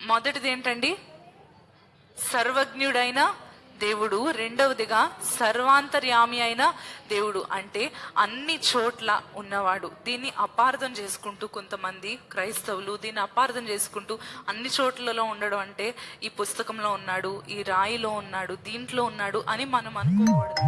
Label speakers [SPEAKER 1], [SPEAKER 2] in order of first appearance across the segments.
[SPEAKER 1] మొదటిది ఏంటండి? సర్వజ్ఞుడైన దేవుడు. రెండవదిగా సర్వాంతర్యామి అయిన దేవుడు. అంటే అన్ని చోట్ల ఉన్నవాడు. దీన్ని అపార్థం చేసుకుంటూ కొంతమంది క్రైస్తవులు దీన్ని అపార్థం చేసుకుంటూ అన్ని చోట్లలో ఉండడం అంటే ఈ పుస్తకంలో ఉన్నాడు ఈ రాయిలో ఉన్నాడు దీంట్లో ఉన్నాడు అని మనం అనుకోకూడదు.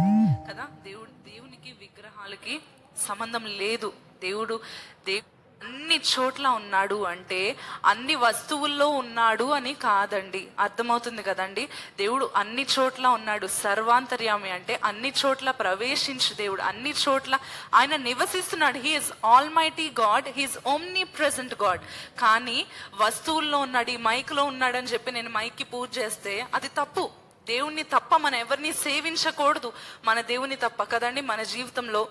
[SPEAKER 1] కదా? దేవుడు దేవునికి విగ్రహాలకి సంబంధం లేదు. దేవుడు దేవు అన్ని చోట్ల ఉన్నాడు అంటే అన్ని వస్తువుల్లో ఉన్నాడు అని కాదండి. అర్థమవుతుంది కదండి? దేవుడు అన్ని చోట్ల ఉన్నాడు. సర్వాంతర్యామి అంటే అన్ని చోట్ల ప్రవేశించు దేవుడు. అన్ని చోట్ల ఆయన నివసిస్తున్నాడు. He is all mighty God he is omni present God కానీ వస్తువుల్లో ఉన్నాడు ఈ మైక్లో ఉన్నాడని చెప్పి నేను మైక్కి పూజ చేస్తే అది తప్పు. దేవుణ్ణి తప్ప మనం ఎవరిని సేవించకూడదు. మన దేవుని తప్ప కదండి? మన జీవితంలో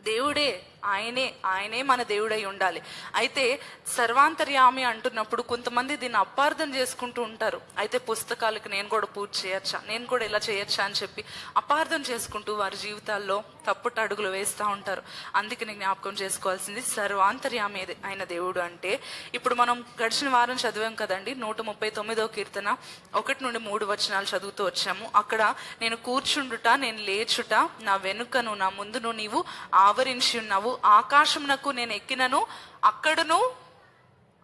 [SPEAKER 1] దేవుడే ఆయనే ఆయనే మన దేవుడై ఉండాలి. అయితే సర్వాంతర్యామి అంటున్నప్పుడు కొంతమంది దీన్ని అపార్థం చేసుకుంటూ ఉంటారు. అయితే పుస్తకాలకు నేను కూడా పూజ చేయొచ్చా? నేను కూడా ఇలా చేయొచ్చా అని చెప్పి అపార్థం చేసుకుంటూ వారి జీవితాల్లో తప్పుట అడుగులు వేస్తూ ఉంటారు. అందుకే నేను జ్ఞాపకం చేసుకోవాల్సింది సర్వాంతర్యామి అయిన దేవుడు అంటే ఇప్పుడు మనం గడిచిన వారం చదివాం కదండి నూట ముప్పై తొమ్మిదో కీర్తన ఒకటి నుండి మూడు వచనాలు చదువుతూ వచ్చాము. అక్కడ నేను కూర్చుండుట నేను లేచుట నా వెనుకను నా ముందును నీవు ఆవరించి ఉన్నావు. ఆకాశమునకు నేను ఎక్కినను అక్కడను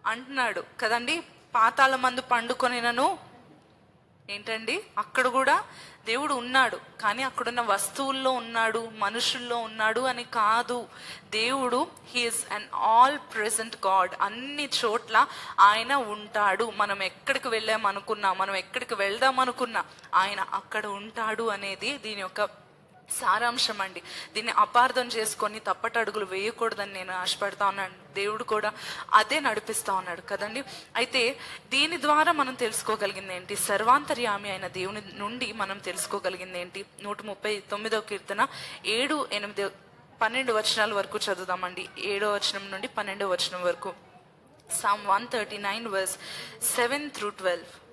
[SPEAKER 1] అంటున్నాడు. కదండి? పాతాల మందు పండుకొనినను. ఏంటండి? అక్కడ కూడా దేవుడు ఉన్నాడు. కానీ అక్కడున్న వస్తువుల్లో ఉన్నాడు మనుషుల్లో ఉన్నాడు అని కాదు. దేవుడు he is an all present God అన్ని చోట్ల ఆయన ఉంటాడు. మనం ఎక్కడికి వెళ్ళామనుకున్నా మనం ఎక్కడికి వెళ్దాం అనుకున్నా ఆయన అక్కడ ఉంటాడు అనేది దీని యొక్క సారాంశం అండి దీన్ని అపార్థం చేసుకొని తప్పటడుగులు వేయకూడదని నేను ఆశపడతా ఉన్నాను. దేవుడు కూడా అదే నడిపిస్తా ఉన్నాడు కదండి? అయితే దీని ద్వారా మనం తెలుసుకోగలిగింది ఏంటి? సర్వాంతర్యామి అయిన దేవుని నుండి మనం తెలుసుకోగలిగింది ఏంటి? నూట ముప్పై తొమ్మిదవ కీర్తన ఏడు ఎనిమిది పన్నెండు వచనాల వరకు చదువుదామండి. ఏడో వచనం నుండి పన్నెండో వచనం వరకు. Psalm one thirty nine verse seven through twelve.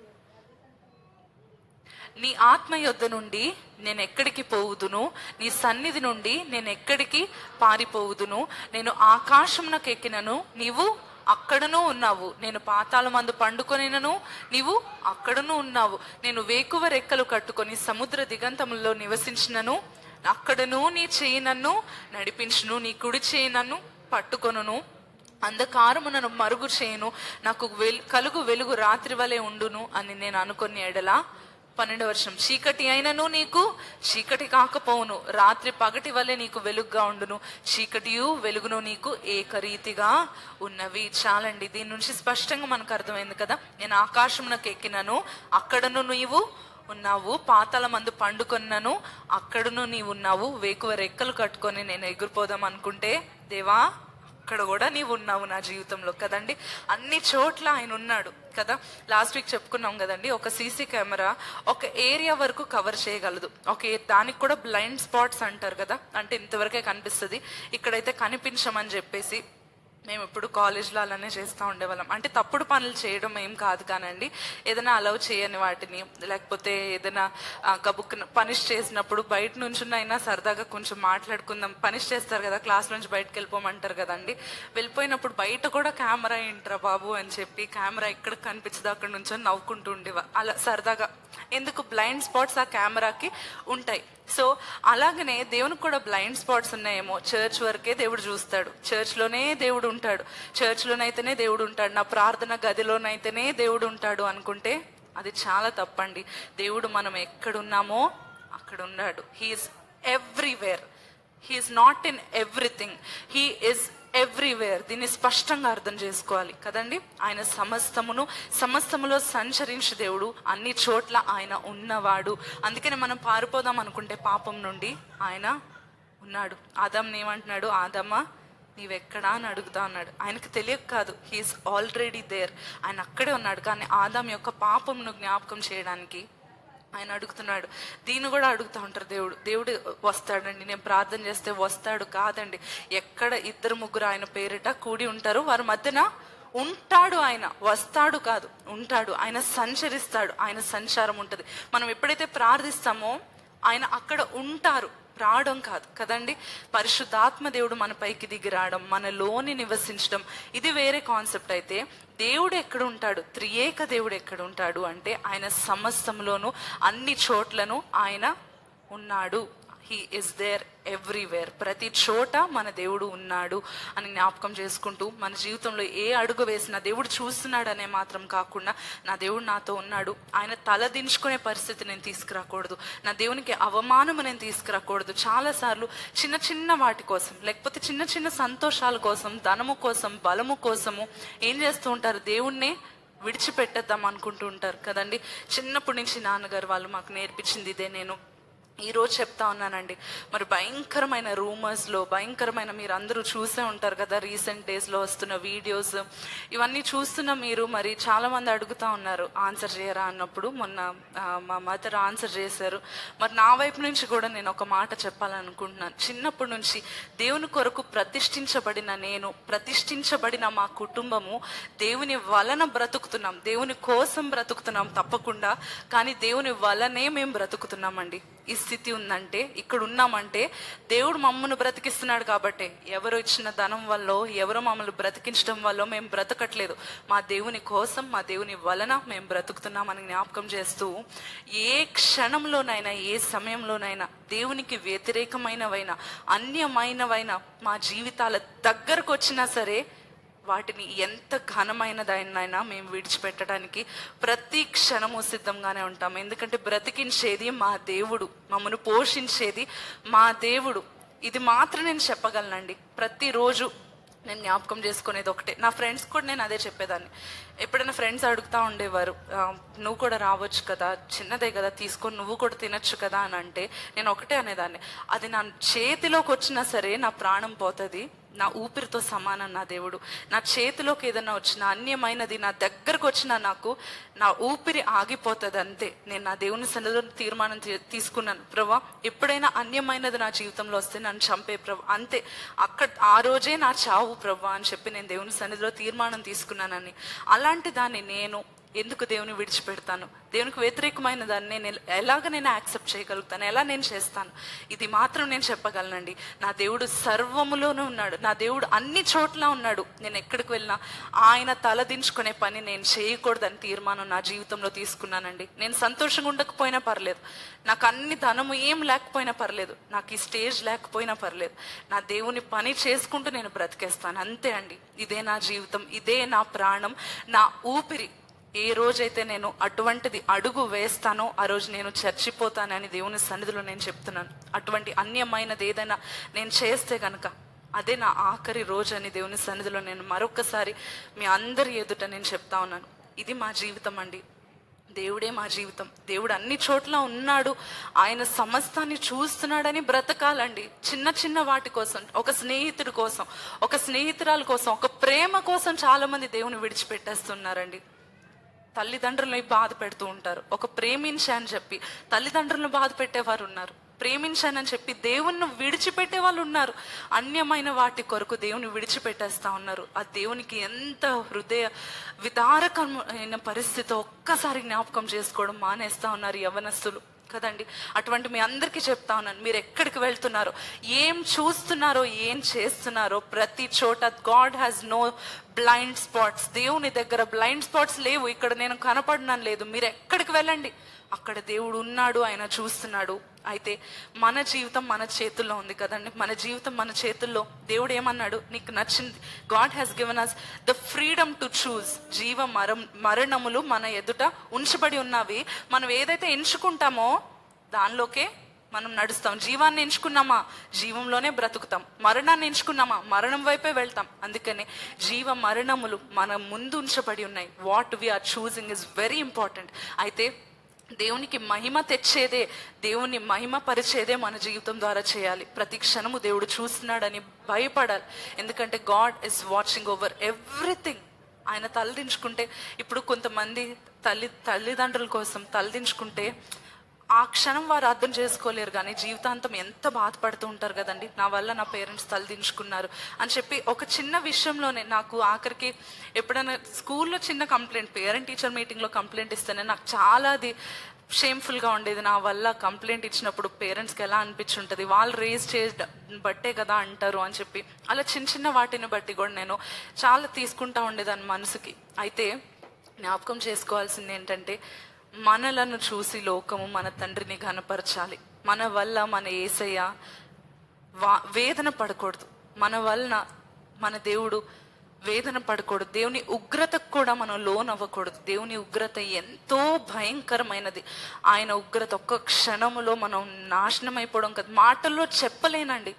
[SPEAKER 1] నీ ఆత్మ యొద్ద నుండి నేను ఎక్కడికి పోవుదును? నీ సన్నిధి నుండి నేను ఎక్కడికి పారిపోవుదును? నేను ఆకాశమునకు ఎక్కినను నీవు అక్కడనూ ఉన్నావు. నేను పాతాల మందు పండుకొనినను నీవు అక్కడనూ ఉన్నావు. నేను వేకువ రెక్కలు కట్టుకొని సముద్ర దిగంతముల్లో నివసించినను అక్కడను నీ చేయి నన్ను నడిపించును నీ కుడి చేయి నన్ను పట్టుకొనును. అంధకారము నన్ను మరుగు చేయను నాకు వెలు కలుగు వెలుగు రాత్రి వలె ఉండును అని నేను అనుకుని ఎడలా పన్నెండు వర్షం. చీకటి అయినను నీకు చీకటి కాకపోవును. రాత్రి పగటి వలె నీకు వెలుగుగా ఉండును. చీకటియు వెలుగును నీకు ఏకరీతిగా ఉన్నవి. చాలండి దీని నుంచి స్పష్టంగా మనకు అర్థమైంది కదా. నేను ఆకాశమునకు ఎక్కినను అక్కడను నీవు ఉన్నావు. పాతల మందు పండుకొన్నను అక్కడను నీవు ఉన్నావు. వేకువ రెక్కలు కట్టుకొని నేను ఎగిరిపోదాం అనుకుంటే దేవా అక్కడ కూడా నీవు ఉన్నావు నా జీవితంలో కదండి? అన్ని చోట్ల ఆయన ఉన్నాడు కదా? లాస్ట్ వీక్ చెప్పుకున్నాం కదండి ఒక సీసీ కెమెరా ఒక ఏరియా వరకు కవర్ చేయగలదు. ఒక దానికి కూడా బ్లైండ్ స్పాట్స్ అంటారు కదా? అంటే ఇంతవరకే కనిపిస్తుంది. ఇక్కడైతే కనిపించమని చెప్పేసి మేము ఎప్పుడు కాలేజ్లో అలానే చేస్తూ ఉండేవాళ్ళం. అంటే తప్పుడు పనులు చేయడం ఏం కాదు కానండి. ఏదైనా అలౌ చేయని వాటిని లేకపోతే ఏదైనా కబుక్ పనిష్ చేసినప్పుడు బయట నుంచి సరదాగా కొంచెం మాట్లాడుకుందాం. పనిష్ చేస్తారు కదా క్లాస్ నుంచి బయటకు వెళ్ళిపోమంటారు కదండి. వెళ్ళిపోయినప్పుడు బయట కూడా కెమెరా ఏంట్రా బాబు అని చెప్పి కెమెరా ఎక్కడ కనిపించదు అక్కడ నుంచో నవ్వుకుంటూ ఉండేవా. అలా సరదాగా. ఎందుకు? బ్లైండ్ స్పాట్స్ ఆ కెమెరాకి ఉంటాయి. సో అలాగనే దేవునికి కూడా బ్లైండ్ స్పాట్స్ ఉన్నాయేమో. చర్చ్ వరకే దేవుడు చూస్తాడు. చర్చ్లోనే దేవుడు ఉంటాడు. చర్చ్లోనైతేనే దేవుడు ఉంటాడు. నా ప్రార్థన గదిలోనైతేనే దేవుడు ఉంటాడు అనుకుంటే అది చాలా తప్పండి. దేవుడు మనం ఎక్కడున్నామో అక్కడ ఉన్నాడు. He is everywhere he is not in everything he is everywhere దీన్ని స్పష్టంగా అర్థం చేసుకోవాలి. కదండి? ఆయన సమస్తమును సమస్తములో సంచరించి దేవుడు. అన్ని చోట్ల ఆయన ఉన్నవాడు. అందుకనే మనం పారిపోదాం అనుకుంటే పాపం నుండి ఆయన ఉన్నాడు. ఆదమ్ని ఏమంటున్నాడు? ఆదమ్మ నీవెక్కడా? అని అడుగుతా అన్నాడు. ఆయనకు తెలియక కాదు. హీఈస్ ఆల్రెడీ దేర్ ఆయన అక్కడే ఉన్నాడు. కానీ ఆదాం యొక్క పాపంను జ్ఞాపకం చేయడానికి ఆయన అడుగుతున్నాడు. దీన్ని కూడా అడుగుతూ ఉంటారు దేవుడు. దేవుడు వస్తాడండి. నేను ప్రార్థన చేస్తే వస్తాడు కాదండి. ఎక్కడ ఇద్దరు ముగ్గురు ఆయన పేరిట కూడి ఉంటారు. వారి మధ్యన ఉంటాడు ఆయన. వస్తాడు కాదు ఉంటాడు. ఆయన సంచరిస్తాడు. ఆయన సంచారం ఉంటుంది. మనం ఎప్పుడైతే ప్రార్థిస్తామో ఆయన అక్కడ ఉంటారు. రావడం కాదు. కదండి? పరిశుద్ధాత్మ దేవుడు మన పైకి దిగి రావడం మనలోని నివసించడం ఇది వేరే కాన్సెప్ట్ అయితే దేవుడు ఎక్కడ ఉంటాడు త్రియేక దేవుడు ఎక్కడ ఉంటాడు అంటే ఆయన సమస్తంలోనూ అన్ని చోట్లను ఆయన ఉన్నాడు. హీ ఇస్ దేర్ ఎవ్రీవేర్ ప్రతి చోట మన దేవుడు ఉన్నాడు అని జ్ఞాపకం చేసుకుంటూ మన జీవితంలో ఏ అడుగు వేసినా దేవుడు చూస్తున్నాడు అనే మాత్రం కాకుండా నా దేవుడు నాతో ఉన్నాడు. ఆయన తల దించుకునే పరిస్థితి నేను తీసుకురాకూడదు. నా దేవునికి అవమానము నేను తీసుకురాకూడదు. చాలాసార్లు చిన్న చిన్న వాటి కోసం లేకపోతే చిన్న చిన్న సంతోషాల కోసం ధనము కోసం బలము కోసము ఏం చేస్తూ ఉంటారు? దేవుణ్ణే విడిచిపెట్టేద్దాం అనుకుంటూ ఉంటారు కదండి. చిన్నప్పటి నుంచి నాన్నగారు వాళ్ళు మాకు నేర్పించింది ఇదే నేను. ఈరోజు చెప్తా ఉన్నానండి. మరి భయంకరమైన రూమర్స్లో భయంకరమైన మీరు అందరూ చూసే ఉంటారు కదా రీసెంట్ డేస్లో వస్తున్న వీడియోస్ ఇవన్నీ చూస్తున్న మీరు మరి చాలామంది అడుగుతూ అడుగుతా ఉన్నారు ఆన్సర్ చేయరా? అన్నప్పుడు మొన్న మా మదర్ ఆన్సర్ చేశారు. మరి నా వైపు నుంచి కూడా నేను ఒక మాట చెప్పాలనుకుంటున్నాను చిన్నప్పటి నుంచి దేవుని కొరకు ప్రతిష్ఠించబడిన నేను ప్రతిష్ఠించబడిన మా కుటుంబము దేవుని వలన బ్రతుకుతున్నాం. దేవుని కోసం బ్రతుకుతున్నాం తప్పకుండా. కానీ దేవుని వలనే మేము బ్రతుకుతున్నామండి. ఈ స్థితి ఉందంటే ఇక్కడ ఉన్నామంటే దేవుడు మమ్మల్ని బ్రతికిస్తున్నాడు కాబట్టి. ఎవరు ఇచ్చిన ధనం వల్ల ఎవరు మమ్మల్ని బ్రతికించడం వల్ల మేము బ్రతకట్లేదు. మా దేవుని కోసం మా దేవుని వలన మేము బ్రతుకుతున్నామని జ్ఞాపకం చేస్తూ ఏ క్షణంలోనైనా ఏ సమయంలోనైనా దేవునికి వ్యతిరేకమైనవైనా అన్యమైనవైనా మా జీవితాల దగ్గరకు వచ్చినా సరే వాటిని ఎంత ఘనమైనదైనా మేము విడిచిపెట్టడానికి ప్రతి క్షణము సిద్ధంగానే ఉంటాము ఎందుకంటే బ్రతికించేది మా దేవుడు మమ్మను పోషించేది మా దేవుడు. ఇది మాత్రం నేను చెప్పగలనండి. ప్రతిరోజు నేను జ్ఞాపకం చేసుకునేది ఒకటే. నా ఫ్రెండ్స్ కూడా నేను అదే చెప్పేదాన్ని. ఎప్పుడైనా ఫ్రెండ్స్ అడుగుతా ఉండేవారు నువ్వు కూడా రావచ్చు కదా చిన్నదే కదా తీసుకొని నువ్వు కూడా తినొచ్చు కదా అని అంటే నేను ఒకటే అనేదాన్ని. అది నా చేతిలోకి వచ్చినా సరే నా ప్రాణం పోతుంది. నా ఊపిరితో సమానం నా దేవుడు. నా చేతిలోకి ఏదైనా వచ్చిన అన్యమైనది నా దగ్గరకు వచ్చినా నాకు నా ఊపిరి ఆగిపోతుంది అంతే నేను నా దేవుని సన్నిధిలో తీర్మానం తీ- తీసుకున్నాను. ప్రభా ఎప్పుడైనా అన్యమైనది నా జీవితంలో వస్తే నన్ను చంపే ప్రభా అంతే. అక్కడ ఆ రోజే నా చావు ప్రభా అని చెప్పి నేను దేవుని సన్నిధిలో తీర్మానం తీసుకున్నానని. అలాంటి దాన్ని నేను ఎందుకు దేవుని విడిచిపెడతాను? దేవునికి వ్యతిరేకమైన దాన్ని నేను ఎలాగ నేను యాక్సెప్ట్ చేయగలుగుతాను? ఎలా నేను చేస్తాను? ఇది మాత్రం నేను చెప్పగలనండి. నా దేవుడు సర్వములోనూ ఉన్నాడు. నా దేవుడు అన్ని చోట్ల ఉన్నాడు. నేను ఎక్కడికి వెళ్ళినా ఆయన తలదించుకునే పని నేను చేయకూడదని తీర్మానం నా జీవితంలో తీసుకున్నానండి. నేను సంతోషంగా ఉండకపోయినా పర్లేదు. నాకు అన్ని ధనము ఏం లేకపోయినా పర్లేదు. నాకు ఈ స్టేజ్ లేకపోయినా పర్లేదు. నా దేవుని పని చేసుకుంటూ నేను బ్రతికేస్తాను. అంతే అండి. ఇదే నా జీవితం. ఇదే నా ప్రాణం. నా ఊపిరి. ఏ రోజైతే నేను అటువంటిది అడుగు వేస్తానో ఆ రోజు నేను చచ్చిపోతానని దేవుని సన్నిధిలో నేను చెప్తున్నాను. అటువంటి అన్యమైనది ఏదైనా నేను చేస్తే కనుక అదే నా ఆఖరి రోజు అని దేవుని సన్నిధిలో నేను మరొకసారి మీ అందరి ఎదుట నేను చెప్తా ఉన్నాను. ఇది మా జీవితం అండి. దేవుడే మా జీవితం. దేవుడు అన్ని చోట్ల ఉన్నాడు. ఆయన సమస్తాన్ని చూస్తున్నాడని బ్రతకాలండి. చిన్న చిన్న వాటి కోసం ఒక స్నేహితుడి కోసం ఒక స్నేహితురాల కోసం ఒక ప్రేమ కోసం చాలామంది దేవుని విడిచిపెట్టేస్తున్నారండి. తల్లిదండ్రులని బాధ పెడుతూ ఉంటారు. ఒక ప్రేమించాను చెప్పి తల్లిదండ్రులను బాధ పెట్టేవారు ఉన్నారు. ప్రేమించానని చెప్పి దేవుణ్ణి విడిచిపెట్టే వాళ్ళు ఉన్నారు. అన్యమైన వాటి కొరకు దేవుని విడిచిపెట్టేస్తా ఉన్నారు. ఆ దేవునికి ఎంత హృదయ విదారకమైన పరిస్థితి ఒక్కసారి జ్ఞాపకం చేసుకోవడం మానేస్తా ఉన్నారు యవనస్తులు. కదండి? అటువంటి మీ అందరికీ చెప్తా ఉన్నాను. మీరు ఎక్కడికి వెళ్తున్నారో ఏం చూస్తున్నారో ఏం చేస్తున్నారో ప్రతి చోట God has no blind spots దేవుని దగ్గర బ్లైండ్ స్పాట్స్ లేవు. ఇక్కడ నేను కనపడినాను లేదు. మీరు ఎక్కడికి వెళ్ళండి? అక్కడ దేవుడు ఉన్నాడు ఆయన చూస్తున్నాడు. అయితే మన జీవితం మన చేతుల్లో ఉంది కదండి. మన జీవితం మన చేతుల్లో. దేవుడు ఏమన్నాడు? నీకు నచ్చింది. God has given us the freedom to choose జీవ మరం మరణములు మన ఎదుట ఉంచబడి ఉన్నవి. మనం ఏదైతే ఎంచుకుంటామో దానిలోకే మనం నడుస్తాం. జీవాన్ని ఎంచుకున్నామా? జీవంలోనే బ్రతుకుతాం. మరణాన్ని ఎంచుకున్నామా? మరణం వైపే వెళ్తాం. అందుకనే జీవ మరణములు మన ముందు ఉంచబడి ఉన్నాయి. What we are choosing is very important అయితే దేవునికి మహిమ తెచ్చేదే దేవుని మహిమ పరిచేదే మన జీవితం ద్వారా చేయాలి. ప్రతి క్షణము దేవుడు చూస్తున్నాడని భయపడాలి. ఎందుకంటే God is watching over everything ఆయన తలదించుకుంటే ఇప్పుడు కొంతమంది తల్లి తల్లిదండ్రుల కోసం తలదించుకుంటే ఆ క్షణం వారు అర్థం చేసుకోలేరు కానీ జీవితాంతం ఎంత బాధపడుతూ ఉంటారు కదండి. నా వల్ల నా పేరెంట్స్ తలదించుకున్నారు అని చెప్పి ఒక చిన్న విషయంలోనే నాకు ఆఖరికి ఎప్పుడైనా స్కూల్లో చిన్న కంప్లైంట్ పేరెంట్ టీచర్ మీటింగ్లో కంప్లైంట్ ఇస్తేనే నాకు చాలా అది షేమ్ఫుల్గా ఉండేది. నా వల్ల కంప్లైంట్ ఇచ్చినప్పుడు పేరెంట్స్కి ఎలా అనిపించుంటుంది? వాళ్ళు రేజ్ చే బట్టే కదా అంటారు అని చెప్పి. అలా చిన్న చిన్న వాటిని బట్టి కూడా నేను చాలా తీసుకుంటా ఉండేదాన్ని మనసుకి. అయితే జ్ఞాపకం చేసుకోవాల్సింది ఏంటంటే మనలను చూసి లోకము మన తండ్రిని ఘనపరచాలి. మన వల్ల మన ఏసయ్య వా వేదన పడకూడదు. మన వలన మన దేవుడు వేదన పడకూడదు. దేవుని ఉగ్రతకు కూడా మనం లోన్ అవ్వకూడదు దేవుని ఉగ్రత ఎంతో భయంకరమైనది. ఆయన ఉగ్రత ఒక్క క్షణములో మనం నాశనం అయిపోవడం కదా. మాటల్లో చెప్పలేనండి.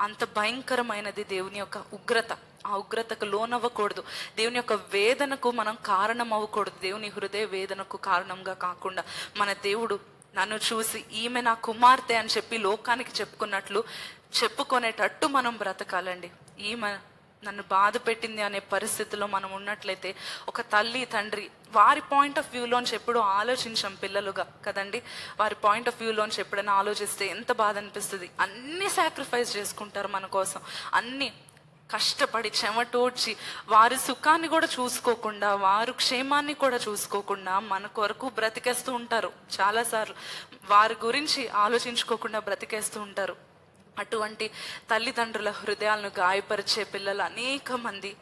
[SPEAKER 1] అంత భయంకరమైనది దేవుని యొక్క ఉగ్రత. ఆ ఉగ్రతకు లోనవ్వకూడదు. దేవుని యొక్క వేదనకు మనం కారణం అవ్వకూడదు దేవుని హృదయ వేదనకు కారణంగా కాకుండా మన దేవుడు నన్ను చూసి ఈమె నా కుమార్తె అని చెప్పి లోకానికి చెప్పుకున్నట్లు చెప్పుకునేటట్టు మనం బ్రతకాలండి. ఈమె నన్ను బాధ పెట్టింది అనే పరిస్థితిలో మనం ఉన్నట్లయితే ఒక తల్లి తండ్రి వారి పాయింట్ ఆఫ్ వ్యూలోంచి ఎప్పుడు ఆలోచించాం పిల్లలుగా కదండి. వారి పాయింట్ ఆఫ్ వ్యూలోంచి ఎప్పుడైనా ఆలోచిస్తే ఎంత బాధ అనిపిస్తుంది. అన్ని సాక్రిఫైస్ చేసుకుంటారు మన కోసం. అన్నీ కష్టపడి చెమటోడ్చి వారి సుఖాన్ని కూడా చూసుకోకుండా వారు క్షేమాన్ని కూడా చూసుకోకుండా మన కొరకు బ్రతికేస్తూ ఉంటారు. చాలాసార్లు వారి గురించి ఆలోచించుకోకుండా బ్రతికేస్తూ ఉంటారు. అటువంటి తల్లిదండ్రుల హృదయాలను గాయపరిచే పిల్లలు అనేక మంది.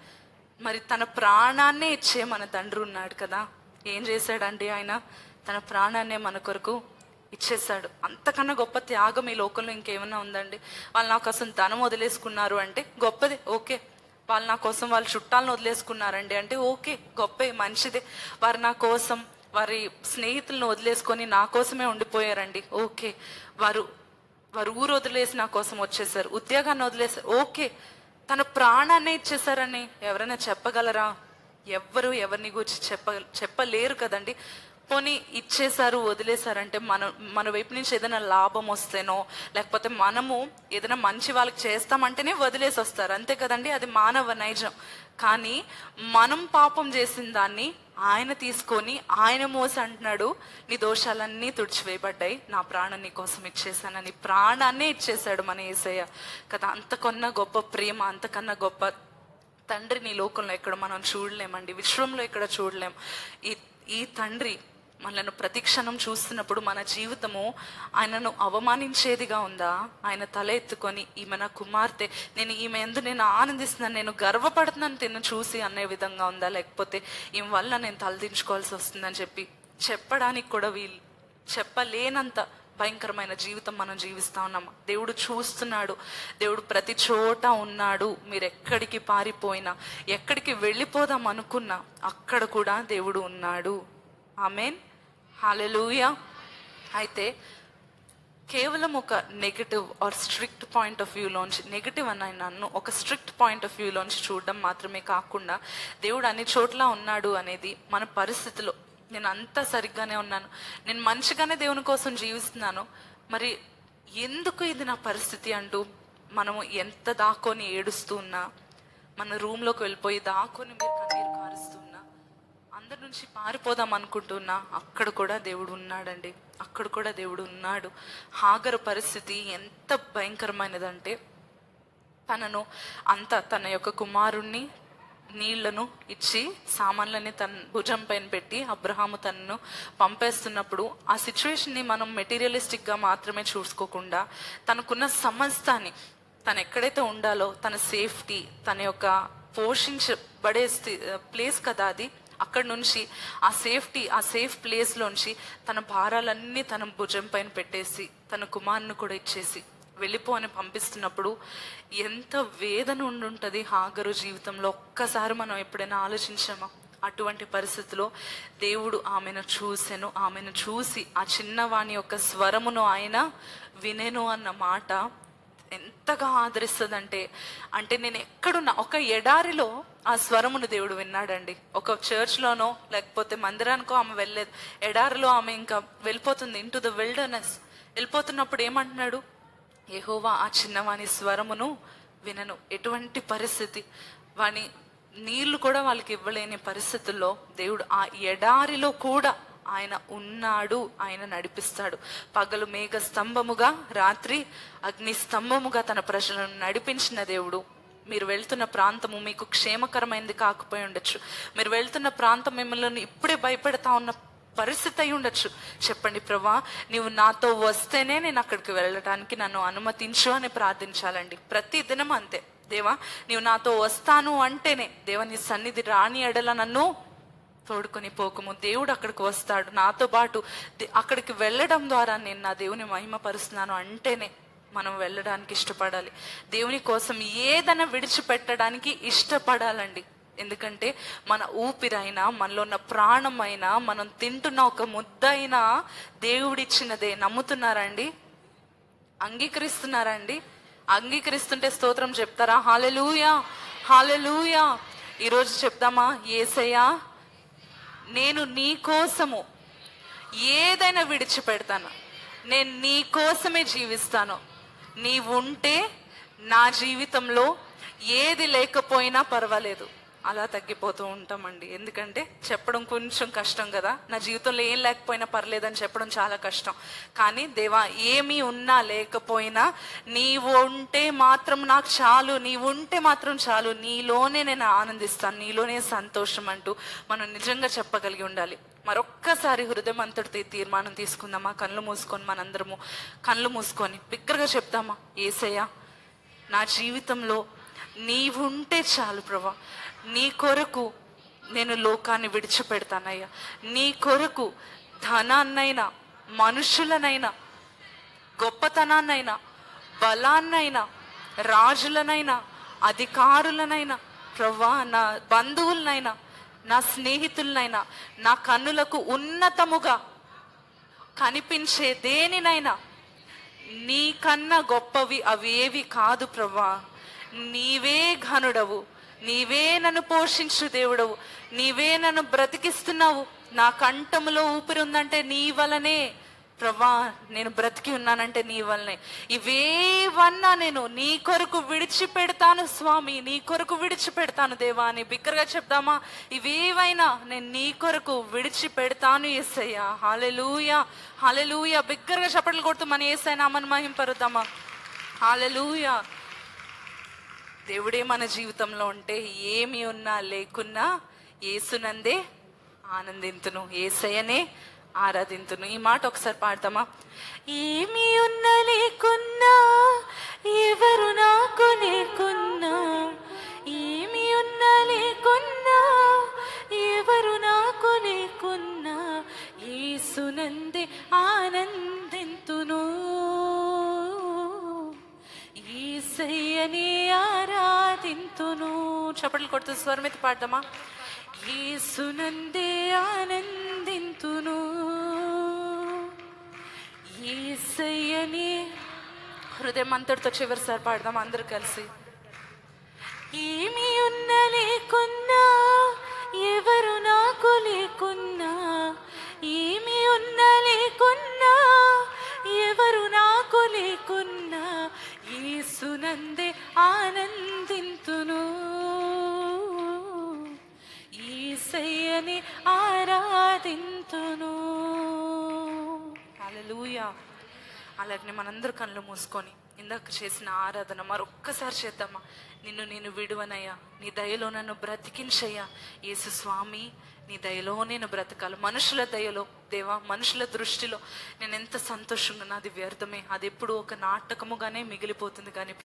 [SPEAKER 1] మరి తన ప్రాణాన్నే ఇచ్చే మన తండ్రి ఉన్నాడు కదా. ఏం చేశాడండి ఆయన? తన ప్రాణాన్నే మన కొరకు ఇచ్చేసాడు అంతకన్నా గొప్ప త్యాగం ఈ లోకంలో ఇంకేమైనా ఉందండి? వాళ్ళు నా కోసం ధనం వదిలేసుకున్నారు అంటే గొప్పదే ఓకే. వాళ్ళు నా కోసం వాళ్ళ చుట్టాలను వదిలేసుకున్నారండి అంటే ఓకే గొప్పే మంచిదే. వారు నా కోసం వారి స్నేహితులను వదిలేసుకొని నా కోసమే ఉండిపోయారండి ఓకే. వారు వారు ఊరు వదిలేసి నా కోసం వచ్చేసారు ఉద్యోగాన్ని వదిలేసారు ఓకే. తన ప్రాణాన్నే ఇచ్చేసారని ఎవరైనా చెప్పగలరా? ఎవ్వరు ఎవరిని గురించి చెప్ప చెప్పలేరు కదండి. పోనీ ఇచ్చేసారు వదిలేసారంటే మన మన వైపు నుంచి ఏదైనా లాభం వస్తేనో లేకపోతే మనము ఏదైనా మంచి వాళ్ళకి చేస్తామంటేనే వదిలేసి వస్తారు అంతే కదండి? అది మానవ నైజం. కానీ మనం పాపం చేసిన దాన్ని ఆయన తీసుకొని ఆయన మోసి అంటున్నాడు నీ దోషాలన్నీ తుడిచివేయబడ్డాయి నా ప్రాణం నీ కోసం ఇచ్చేసానని ప్రాణాన్నే ఇచ్చేసాడు మన ఏసయ్య. కదా అంతకన్నా గొప్ప ప్రేమ అంతకన్నా గొప్ప తండ్రిని లోకంలో ఎక్కడ మనం చూడలేమండి విశ్వంలో ఇక్కడ చూడలేం. ఈ ఈ తండ్రి మనలను ప్రతిక్షణం చూస్తున్నప్పుడు మన జీవితము ఆయనను అవమానించేదిగా ఉందా? ఆయన తల ఎత్తుకొని ఈమె నా కుమార్తె నేను ఈమె ఎందు నేను ఆనందిస్తున్నాను నేను గర్వపడుతున్నాను తిన్ను చూసి అనే విధంగా ఉందా? లేకపోతే ఈమె వల్ల నేను తలదించుకోవాల్సి వస్తుందని చెప్పి చెప్పడానికి కూడా వీలు చెప్పలేనంత భయంకరమైన జీవితం మనం జీవిస్తా ఉన్నాం. దేవుడు చూస్తున్నాడు. దేవుడు ప్రతి చోట ఉన్నాడు. మీరు ఎక్కడికి పారిపోయినా ఎక్కడికి వెళ్ళిపోదాం అనుకున్నా అక్కడ కూడా దేవుడు ఉన్నాడు. ఆమెన్. హాలెలూయా అయితే కేవలం ఒక negative or strict point of వ్యూలోంచి negative అని ఆయన నన్ను ఒక స్ట్రిక్ట్ పాయింట్ ఆఫ్ వ్యూలోంచి చూడడం మాత్రమే కాకుండా దేవుడు అన్ని చోట్ల ఉన్నాడు అనేది మన పరిస్థితిలో నేను అంతా సరిగ్గానే ఉన్నాను. నేను మంచిగానే దేవుని కోసం జీవిస్తున్నాను. మరి ఎందుకు ఇది నా పరిస్థితి అంటూ మనము ఎంత దాక్కొని ఏడుస్తూ ఉన్నా మన రూమ్లోకి వెళ్ళిపోయి దాక్కొని మీరు అందరి నుంచి పారిపోదాం అనుకుంటున్నా అక్కడ కూడా దేవుడు ఉన్నాడండి. అక్కడ కూడా దేవుడు ఉన్నాడు. హాగరు పరిస్థితి ఎంత భయంకరమైనదంటే తనను అంత తన యొక్క కుమారుణ్ణి నీళ్ళను ఇచ్చి సామాన్లని తన భుజం పైన పెట్టి అబ్రహాము తనను పంపేస్తున్నప్పుడు ఆ సిచ్యువేషన్ని మనం మెటీరియలిస్టిక్గా మాత్రమే చూసుకోకుండా తనకున్న సమస్తాన్ని తను ఎక్కడైతే ఉండాలో తన సేఫ్టీ తన యొక్క పోషించబడే ప్లేస్ కదా అది అక్కడ నుంచి ఆ సేఫ్టీ ఆ సేఫ్ ప్లేస్లోంచి తన భారాలన్నీ తన భుజం పైన పెట్టేసి తన కుమారుని కూడా ఇచ్చేసి వెళ్ళిపో అని పంపిస్తున్నప్పుడు ఎంత వేదన ఉండుంటుంది హాగరు జీవితంలో. ఒక్కసారి మనం ఎప్పుడైనా ఆలోచించామా? అటువంటి పరిస్థితిలో దేవుడు ఆమెను చూసెను ఆమెను చూసి ఆ చిన్నవాణి యొక్క స్వరమును ఆయన వినెను అన్న మాట ఎంతగా ఆదరిస్తుందంటే అంటే నేను ఎక్కడున్నా ఒక ఎడారిలో ఆ స్వరమును దేవుడు విన్నాడండి. ఒక చర్చ్లోనో లేకపోతే మందిరానికో ఆమె వెళ్ళలేదు ఎడారిలో ఆమె ఇంకా వెళ్ళిపోతుంది ఇంటు ద విల్డర్నెస్ వెళ్ళిపోతున్నప్పుడు ఏమంటున్నాడు? ఏహోవా ఆ చిన్నవాని స్వరమును వినను. ఎటువంటి పరిస్థితి? వాని నీళ్ళు కూడా వాళ్ళకి ఇవ్వలేని పరిస్థితుల్లో దేవుడు ఆ ఎడారిలో కూడా ఆయన ఉన్నాడు ఆయన నడిపిస్తాడు. పగలు మేఘ స్తంభముగా రాత్రి అగ్ని స్తంభముగా తన ప్రజలను నడిపించిన దేవుడు మీరు వెళ్తున్న ప్రాంతము మీకు క్షేమకరమైనది కాకపోయి ఉండొచ్చు. మీరు వెళ్తున్న ప్రాంతం మిమ్మల్ని ఇప్పుడే భయపెడతా ఉన్న పరిస్థితి అయి ఉండొచ్చు. చెప్పండి ప్రభా నీవు నాతో వస్తేనే నేను అక్కడికి వెళ్ళడానికి నన్ను అనుమతించు అని ప్రార్థించాలండి. ప్రతి దినం అంతే. దేవా నీవు నాతో వస్తాను అంటేనే దేవా నీ సన్నిధి రాని ఎడల నన్ను తోడుకొని పోకము. దేవుడు అక్కడికి వస్తాడు. నాతో పాటు అక్కడికి వెళ్ళడం ద్వారా నేను నా దేవుని మహిమపరుస్తున్నాను అంటేనే మనం వెళ్ళడానికి ఇష్టపడాలి. దేవుని కోసం ఏదైనా విడిచిపెట్టడానికి ఇష్టపడాలండి. ఎందుకంటే మన ఊపిరైనా మనలో ఉన్న ప్రాణమైనా మనం తింటున్న ఒక ముద్ద అయినా దేవుడిచ్చినదే. నమ్ముతున్నారండి? అంగీకరిస్తున్నారండి? అంగీకరిస్తుంటే స్తోత్రం చెప్తారా? హాలెలూయా! హాలెలూయా! ఈరోజు చెప్దామా? ఏసయ్యా నేను నీ కోసము ఏదైనా విడిచిపెడతాను. నేను నీ కోసమే జీవిస్తాను. నీవు ఉంటే నా జీవితంలో ఏది లేకపోయినా పర్వాలేదు. అలా తగ్గిపోతూ ఉంటామండి. ఎందుకంటే చెప్పడం కొంచెం కష్టం కదా. నా జీవితంలో ఏం లేకపోయినా పర్లేదని చెప్పడం చాలా కష్టం. కానీ దేవా ఏమీ ఉన్నా లేకపోయినా నీవు ఉంటే మాత్రం నాకు చాలు నీవు ఉంటే మాత్రం చాలు నీలోనే నేను ఆనందిస్తాను నీలోనే సంతోషం అంటూ మనం నిజంగా చెప్పగలిగి ఉండాలి. మరొక్కసారి హృదయం అంతటితో తీర్మానం తీసుకుందామా? కళ్ళు మూసుకొని మనందరము కళ్ళు మూసుకొని బిగ్గరగా చెప్దామా? ఏసయ్యా నా జీవితంలో నీవుంటే చాలు ప్రభా. నీ కొరకు నేను లోకాన్ని విడిచిపెడతానయ్యా. నీ కొరకు ధనాన్నైనా మనుషులనైనా గొప్పతనాన్నైనా బలాన్నైనా రాజులనైనా అధికారులనైనా ప్రభా నా బంధువులనైనా నా స్నేహితులనైనా నా కన్నులకు ఉన్నతముగా కనిపించే దేనినైనా నీకన్నా గొప్పవి అవి ఏవి కాదు ప్రభా నీవే ఘనుడవు. నీవే నన్ను పోషించు దేవుడవు. నీవే నన్ను బ్రతికిస్తున్నావు. నా కంఠములో ఊపిరి ఉందంటే నీ వలనే. ప్రభా నేను బ్రతికి ఉన్నానంటే నీ వల్లనే ఇవేవన్నా నేను నీ కొరకు విడిచిపెడతాను స్వామి నీ కొరకు విడిచిపెడతాను దేవా అని బిగ్గరగా చెప్దామా? ఇవేవైనా నేను నీ కొరకు విడిచిపెడతాను ఎస్సయ్యా హాలెలూయ హాలెలూయ బిగ్గరగా చప్పట్లు కొడుతూ మన ఏసైనా అమ్మని మహింపరుద్దామా? హాలెలూయా దేవుడే మన జీవితంలో ఉంటే ఏమి ఉన్నా లేకున్నా ఏసునందే ఆనందింతును ఏసయ్యనే ఆరాధింతును. ఈ మాట ఒకసారి పాడతామా? ఏమి ఉన్నా లేకున్నా ఎవరు నాకు లేకున్నా ఏమి ఉన్నా లేకున్నా చప్పట్లు కొడుతూ స్వరమితి పాడదామా? ఈసునందే ఆనందింతును. ఈసయ్యని హృదయం అంతటితో చివరిసారి పాడదాం అందరూ కలిసి? ఏమి ఉన్న లేకున్నా ఎవరు నాకు లేకున్నా కానీ మనందరూ కళ్ళు మూసుకొని ఇందాక చేసిన ఆరాధన మరొక్కసారి చేద్దామా? నిన్ను నేను విడువనయ్యా. నీ దయలో నన్ను బ్రతికించయ్యా. యేసు స్వామి నీ దయలో నేను బ్రతకాలి. మనుషుల దయలో దేవా మనుషుల దృష్టిలో నేను ఎంత సంతోషంగా నాది వ్యర్థమే. అది ఎప్పుడు ఒక నాటకముగానే మిగిలిపోతుంది కానీ